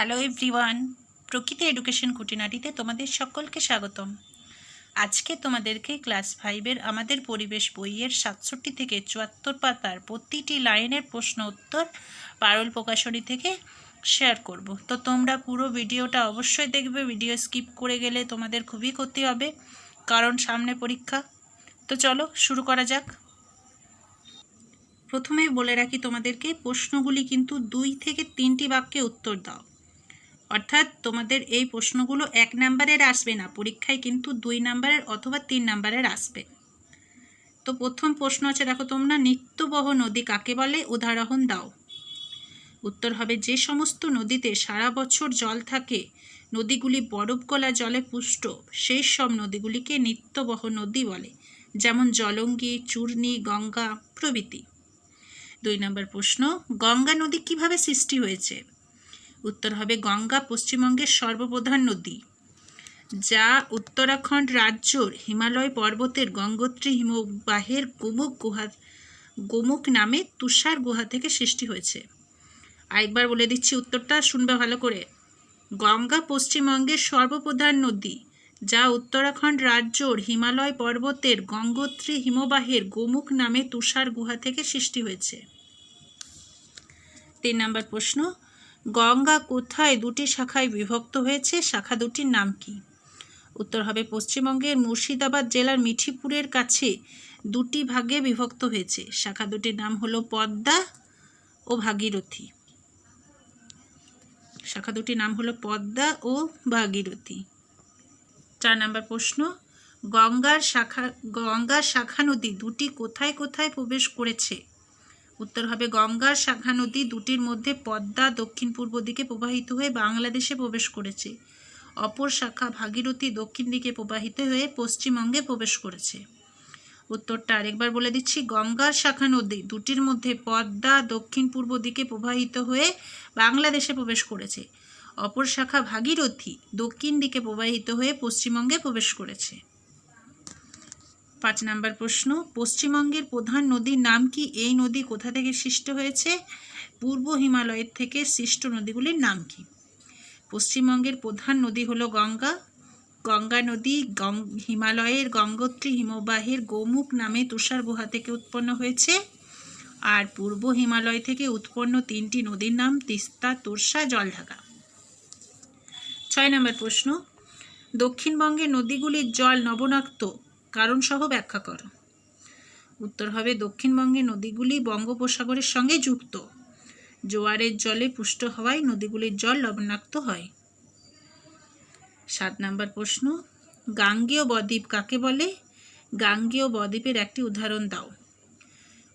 Hello everyone, প্রকৃতি education খুঁটিনাটিতে তোমাদের সকলকে স্বাগতম। আজকে তোমাদেরকে ক্লাস ফাইভের আমাদের পরিবেশ বইয়ের সাতষট্টি থেকে চুয়াত্তর পাতার প্রতিটি লাইনের প্রশ্ন উত্তর পারল প্রকাশনী থেকে শেয়ার করব। তো তোমরা পুরো ভিডিওটা অবশ্যই দেখবে, ভিডিও স্কিপ করে গেলে তোমাদের খুবই ক্ষতি হবে, কারণ সামনে পরীক্ষা। তো চলো শুরু করা যাক। প্রথমেই বলে রাখি তোমাদেরকে, প্রশ্নগুলি কিন্তু দুই থেকে তিনটি বাক্যে উত্তর দাও। অর্থাৎ তোমাদের এই প্রশ্নগুলো এক নাম্বারের আসবে না, পরীক্ষায় কিন্তু দুই নাম্বারের অথবা তিন নাম্বারের আসবে। তো প্রথম প্রশ্ন আছে, দেখো তোমরা নিত্যবহ নদী কাকে বলে? উদাহরণ দাও। উত্তর হবে, যে সমস্ত নদীতে সারা বছর জল থাকে, নদীগুলি বরফ গলা জলে পুষ্ট, সেই সব নদীগুলিকে নিত্যবহ নদী বলে, যেমন জলঙ্গি, চূর্ণি, গঙ্গা প্রভৃতি। দুই নম্বর প্রশ্ন, গঙ্গা নদী কীভাবে সৃষ্টি হয়েছে? উত্তর হবে গঙ্গা, পশ্চিমবঙ্গের সর্বপ্রধান নদী, যা উত্তরাখণ্ড রাজ্যর হিমালয় পর্বতের গঙ্গোত্রী হিমবাহের গোমুখ গুহা, গোমুখ নামে তুষার গুহা থেকে সৃষ্টি হয়েছে। আরেকবার বলে দিচ্ছি উত্তরটা, শুনবে ভালো করে। গঙ্গা, পশ্চিমবঙ্গের সর্বপ্রধান নদী, যা উত্তরাখণ্ড রাজ্যর হিমালয় পর্বতের গঙ্গোত্রী হিমবাহের গোমুখ নামে তুষার গুহা থেকে সৃষ্টি হয়েছে। তিন নম্বর প্রশ্ন গঙ্গা কোথায় দুটি শাখায় বিভক্ত হয়েছে? শাখা দুটির নাম কি? উত্তর হবে পশ্চিমবঙ্গের মুর্শিদাবাদ জেলার মিঠিপুরের কাছে দুটি ভাগে বিভক্ত হয়েছে। শাখা দুটির নাম হলো পদ্মা ও ভাগীরথী। শাখা দুটির নাম হলো পদ্মা ও ভাগীরথী। চার নম্বর প্রশ্ন, গঙ্গার শাখা গঙ্গার শাখা নদী দুটি কোথায় কোথায় প্রবেশ করেছে? উত্তর হবে গঙ্গার শাখা নদী দুটির মধ্যে পদ্মা দক্ষিণ পূর্ব দিকে প্রবাহিত হয়ে বাংলাদেশে প্রবেশ করেছে। অপর শাখা ভাগীরথী দক্ষিণ দিকে প্রবাহিত হয়ে পশ্চিমবঙ্গে প্রবেশ করেছে। উত্তরটা আরেকবার বলে দিচ্ছি গঙ্গার শাখা নদী দুটির মধ্যে পদ্মা দক্ষিণ পূর্ব দিকে প্রবাহিত হয়ে বাংলাদেশে প্রবেশ করেছে। অপর শাখা ভাগীরথী দক্ষিণ দিকে প্রবাহিত হয়ে পশ্চিমবঙ্গে প্রবেশ করেছে। পাঁচ নাম্বার প্রশ্ন, পশ্চিমবঙ্গের প্রধান নদীর নাম কি? এই নদী কোথা থেকে সৃষ্ট হয়েছে? পূর্ব হিমালয়ের থেকে সৃষ্ট নদীগুলির নাম কি? পশ্চিমবঙ্গের প্রধান নদী হলো গঙ্গা। গঙ্গা নদী হিমালয়ের গঙ্গোত্রী হিমবাহের গোমুখ নামে তুষার গুহা থেকে উৎপন্ন হয়েছে। আর পূর্ব হিমালয় থেকে উৎপন্ন তিনটি নদীর নাম তিস্তা, তোরসা, জলঢাকা। ছয় নম্বর প্রশ্ন, দক্ষিণবঙ্গের নদীগুলির জল নবনাক্ত কারণসহ ব্যাখ্যা করো। উত্তর হবে, দক্ষিণবঙ্গের নদীগুলি বঙ্গোপসাগরের সঙ্গে যুক্ত। জোয়ারের জলে পুষ্ট হওয়ায় নদীগুলির জল লবণাক্ত হয়। সাত নম্বর প্রশ্ন, গাঙ্গেয় বদ্বীপ কাকে বলে? গাঙ্গেয় বদ্বীপের একটি উদাহরণ দাও।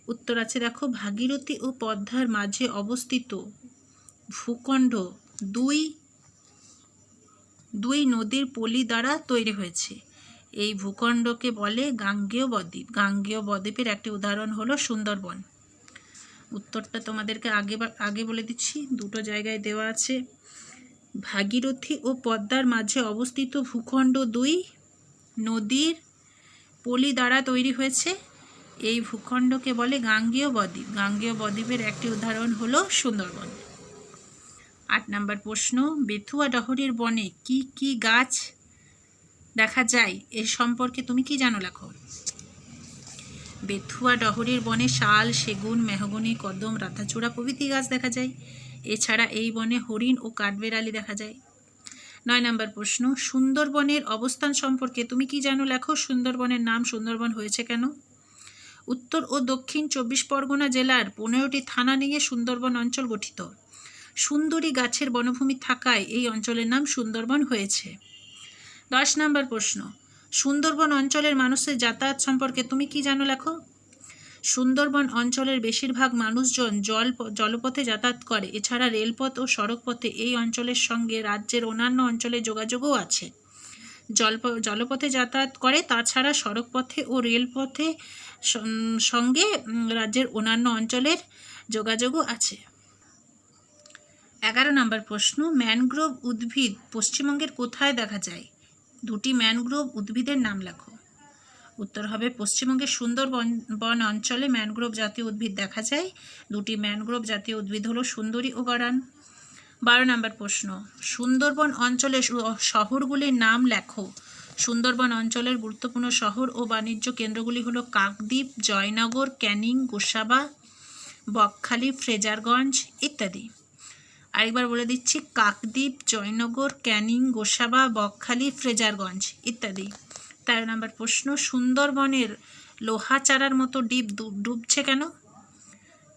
উত্তর আছে, দেখো, ভাগীরথী ও পদ্মার মাঝে অবস্থিত ভূখণ্ড দুই দুই নদীর পলি দ্বারা তৈরি হয়েছে। এই ভূখণ্ডকে বলে গাঙ্গেয় বদ্বীপ। গাঙ্গেয় বদ্বীপের একটি উদাহরণ হলো সুন্দরবন। উত্তরটা তোমাদেরকে আগে আগে বলে দিচ্ছি। দুটো জায়গায় দেওয়া আছে। ভাগীরথী ও পদ্মার মাঝে অবস্থিত ভূখণ্ড দুই। নদীর পলি দ্বারা তৈরি হয়েছে। এই ভূখণ্ডকে বলে গাঙ্গেয় বদ্বীপ। গাঙ্গেয় বদ্বীপের একটি উদাহরণ হলো সুন্দরবন। আট নম্বর প্রশ্ন, বেথুয়া ডহরির বনে কি কি গাছ দেখা যায় এর সম্পর্কে তুমি কি জানো লেখো বেথুয়া ডহরির বনে শাল, সেগুন, মেহগনি, কদম, রাধাচূড়া প্রভৃতি গাছ দেখা যায়। এছাড়া এই বনে হরিণ ও কাঠবেড়ালি দেখা যায়। নয় নম্বর প্রশ্ন, সুন্দরবনের অবস্থান সম্পর্কে তুমি কি জানো লেখো সুন্দরবনের নাম সুন্দরবন হয়েছে কেন? উত্তর ও দক্ষিণ চব্বিশ পরগনা জেলার পনেরোটি থানা নিয়ে সুন্দরবন অঞ্চল গঠিত। সুন্দরী গাছের বনভূমি থাকায় এই অঞ্চলের নাম সুন্দরবন হয়েছে। দশ নম্বর প্রশ্ন, সুন্দরবন অঞ্চলের মানুষের যাতায়াত সম্পর্কে তুমি কি জানো লেখো? সুন্দরবন অঞ্চলের বেশিরভাগ মানুষজন জল, জলপথে যাতায়াত করে, এছাড়া রেলপথ ও সড়কপথে এই অঞ্চলের সঙ্গে রাজ্যের অন্যান্য অঞ্চলে যোগাযোগও আছে। জলপ, জলপথে যাতায়াত করে, তাছাড়া সড়কপথে ও রেলপথে সঙ্গে রাজ্যের অন্যান্য অঞ্চলের যোগাযোগও আছে। এগারো নম্বর প্রশ্ন, ম্যানগ্রোভ উদ্ভিদ পশ্চিমবঙ্গের কোথায় দেখা যায়? দুটি ম্যানগ্রোভ উদ্ভিদের নাম লেখো। উত্তর হবে পশ্চিমবঙ্গের সুন্দরবন, বন অঞ্চলে ম্যানগ্রোভ জাতীয় উদ্ভিদ দেখা যায়। দুটি ম্যানগ্রোভ জাতীয় উদ্ভিদ হলো সুন্দরী ও গড়ান বারো নম্বর প্রশ্ন, সুন্দরবন অঞ্চলে শহরগুলির নাম লেখো। সুন্দরবন অঞ্চলের গুরুত্বপূর্ণ শহর ও বাণিজ্য কেন্দ্রগুলি হলো কাকদ্বীপ, জয়নগর, ক্যানিং, গোসাবা, বকখালি, ফ্রেজারগঞ্জ ইত্যাদি। আরেকবার বলে দিচ্ছি, কাকদ্বীপ, জয়নগর, ক্যানিং, গোসাবা, বকখালি, ফ্রেজারগঞ্জ ইত্যাদি। তেরো নম্বর প্রশ্ন, সুন্দরবনের লোহা চারার মতো ডিপ ডুব- ডুবছে কেন?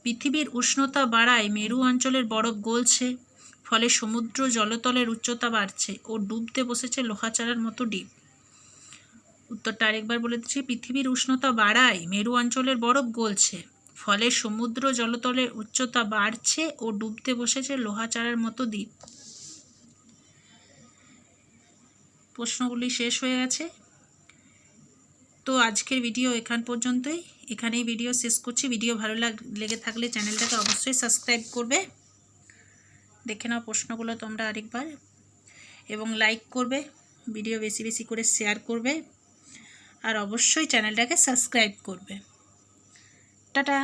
পৃথিবীর উষ্ণতা বাড়ায় মেরু অঞ্চলের বরফ গলছে, ফলে সমুদ্র জলতলের উচ্চতা বাড়ছে ও ডুবতে বসেছে লোহাচারার মতো ডিপ। উত্তরটা আরেকবার বলে দিচ্ছি, পৃথিবীর উষ্ণতা বাড়ায় মেরু অঞ্চলের বরফ গলছে ফলে সমুদ্র জলতলের উচ্চতা বাড়ছে ও ডুবতে বসেছে লোহাচারার মতো দ্বীপ। প্রশ্নগুলি শেষ হয়ে গেছে। তো আজকের ভিডিও এখান পর্যন্তই। এখানেই ভিডিও শেষ করছি। ভিডিও ভালো লাগ থাকলে চ্যানেলটাকে অবশ্যই সাবস্ক্রাইব করবে। দেখে নাও প্রশ্নগুলো তোমরা আরেকবার। এবং লাইক করবে, ভিডিও বেশি বেশি করে শেয়ার করবে। আর অবশ্যই চ্যানেলটাকে সাবস্ক্রাইব করবে। টাটা।